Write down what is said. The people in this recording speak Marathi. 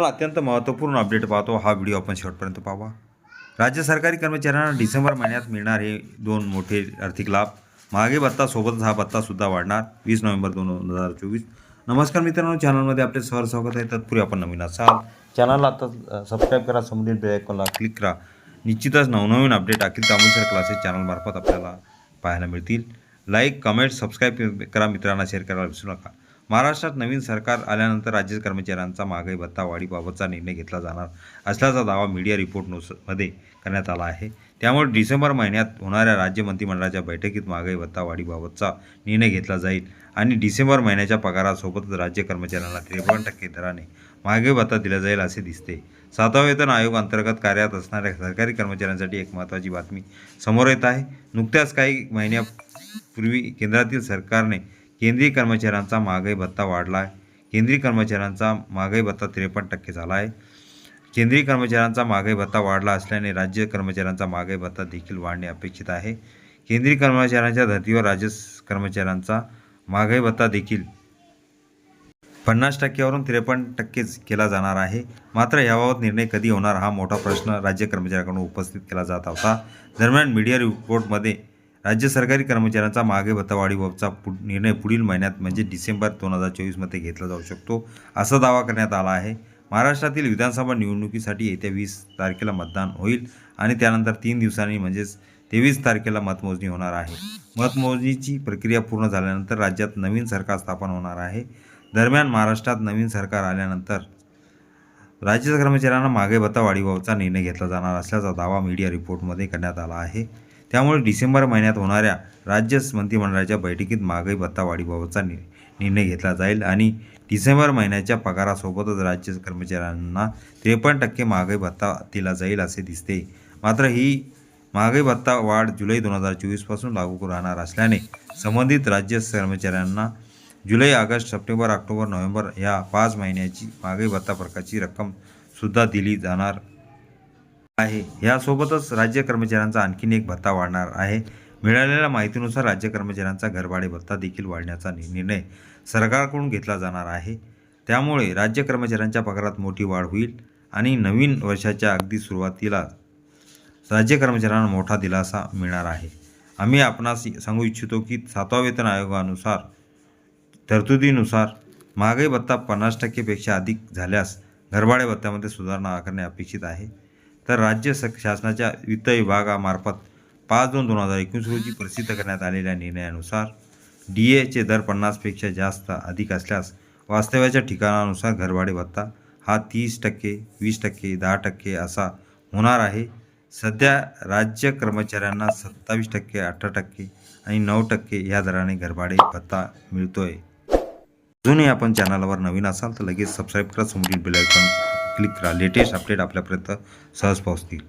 मला अत्यंत महत्त्वपूर्ण अपडेट पाहतो. हा व्हिडिओ आपण शेवटपर्यंत पाहावा राज्य सरकारी कर्मचाऱ्यांना डिसेंबर महिन्यात मिळणार हे दोन मोठे आर्थिक लाभ. मागे भत्ता सोबतच हा भत्तासुद्धा वाढणार. वीस नोव्हेंबर दोन हजार चोवीस. नमस्कार मित्रांनो चॅनलमध्ये आपले सहर स्वागत आहे. तत्पूर्वी आपण नवीन असाल चॅनलला आता सबस्क्राईब करा संबंधित बेलायकॉनला क्लिक करा. निश्चितच नवनवीन अपडेट अखिल तामुलसर क्लासेस चॅनलमार्फत आपल्याला पाहायला मिळतील. लाईक कमेंट सबस्क्राईब करा मित्रांना शेअर करायला विसरू नका. महाराष्ट्रात नवीन सरकार आल्यानंतर राज्य कर्मचाऱ्यांचा महागाई भत्ता वाढीबाबतचा निर्णय घेतला जाणार असल्याचा दावा मीडिया रिपोर्ट नुस करण्यात आला आहे. त्यामुळे डिसेंबर महिन्यात होणाऱ्या राज्य मंत्रिमंडळाच्या बैठकीत महागाई भत्ता वाढीबाबतचा निर्णय घेतला जाईल आणि डिसेंबर महिन्याच्या पगारासोबतच राज्य कर्मचाऱ्यांना त्रेपन्न टक्के दराने महागाई भत्ता दिला जाईल असे दिसते. सातवा वेतन आयोग अंतर्गत कार्यरत असणाऱ्या सरकारी कर्मचाऱ्यांसाठी एक महत्त्वाची बातमी समोर येत आहे. नुकत्याच काही महिन्यापूर्वी केंद्रातील सरकारने केंद्रीय कर्मचाऱ्यांचा महागाई भत्ता वाढला आहे केंद्रीय कर्मचाऱ्यांचा महागाई भत्ता त्रेपन्न टक्के झाला आहे केंद्रीय कर्मचाऱ्यांचा महागाई भत्ता वाढला असल्याने राज्य कर्मचाऱ्यांचा महागाई भत्ता देखील वाढणे अपेक्षित आहे. केंद्रीय कर्मचाऱ्यांच्या धर्तीवर राज्य कर्मचाऱ्यांचा महागाई भत्ता देखील पन्नास टक्क्यावरून त्रेपन्न टक्केच केला जाणार आहे. मात्र याबाबत निर्णय कधी होणार हा मोठा प्रश्न राज्य कर्मचाऱ्यांकडून उपस्थित केला जात होता. दरम्यान मीडिया रिपोर्टमध्ये राज्य सरकारी कर्मचाऱ्यांचा मागे भत्तावाढीबाबतचा पु निर्णय पुढील महिन्यात म्हणजे डिसेंबर दोन हजार चोवीसमध्ये घेतला जाऊ शकतो असा दावा करण्यात आला आहे. महाराष्ट्रातील विधानसभा निवडणुकीसाठी येत्या वीस तारखेला मतदान होईल आणि त्यानंतर तीन दिवसांनी म्हणजेच तेवीस तारखेला मतमोजणी होणार आहे. मतमोजणीची प्रक्रिया पूर्ण झाल्यानंतर राज्यात नवीन सरकार स्थापन होणार आहे. दरम्यान महाराष्ट्रात नवीन सरकार आल्यानंतर राज्य कर्मचाऱ्यांना मागे भत्ता वाढीबाबतचा निर्णय घेतला जाणार असल्याचा दावा मीडिया रिपोर्टमध्ये करण्यात आला आहे. त्यामुळे डिसेंबर महिन्यात होणाऱ्या राज्य मंत्रिमंडळाच्या बैठकीत महागाई भत्ता वाढीबाबतचा नि निर्णय घेतला जाईल आणि डिसेंबर महिन्याच्या पगारासोबतच राज्य कर्मचाऱ्यांना त्रेपन्न टक्के महागाई भत्ता दिला जाईल असे दिसते. मात्र ही महागाई भत्ता वाढ जुलै दोन हजार चोवीसपासून लागू राहणार असल्याने संबंधित राज्य कर्मचाऱ्यांना जुलै ऑगस्ट सप्टेंबर ऑक्टोबर नोव्हेंबर या पाच महिन्याची महागाई भत्ता प्रकारची रक्कम सुद्धा दिली जाणार आहे. यासोबतच राज्य कर्मचाऱ्यांचा आणखीन एक भत्ता वाढणार आहे. मिळालेल्या माहितीनुसार राज्य कर्मचाऱ्यांचा घरभाडे भत्ता देखील वाढण्याचा निर्णय सरकारकडून घेतला जाणार आहे. त्यामुळे राज्य कर्मचाऱ्यांच्या पगारात मोठी वाढ होईल आणि नवीन वर्षाच्या अगदी सुरुवातीला राज्य कर्मचाऱ्यांना मोठा दिलासा मिळणार आहे. आम्ही आपणास सांगू इच्छितो की सातवा वेतन आयोगानुसार तरतुदीनुसार महागाई भत्ता पन्नास टक्केपेक्षा अधिक झाल्यास घरभाडे भत्त्यामध्ये सुधारणा करणे अपेक्षित आहे. तर राज्य स शासनाच्या वित्त विभागामार्फत पाच दोन दोन हजार एकोणीस रोजी प्रसिद्ध करण्यात आलेल्या निर्णयानुसार डी एचे दर पन्नासपेक्षा जास्त अधिक असल्यास वास्तव्याच्या ठिकाणानुसार घरभाडे भत्ता हा तीस टक्के वीस टक्के दहा टक्के असा होणार आहे. सध्या राज्य कर्मचाऱ्यांना सत्तावीस टक्के अठरा टक्के आणि नऊ टक्के या दराने घरभाडे भत्ता मिळतोय. अजूनही आपण चॅनलवर नवीन असाल तर लगेच सबस्क्राईब करा. समोरील बेल आयकॉन क्लिक करा लेटेस्ट अपडेट आपल्यापर्यंत सहज पोहोचतील.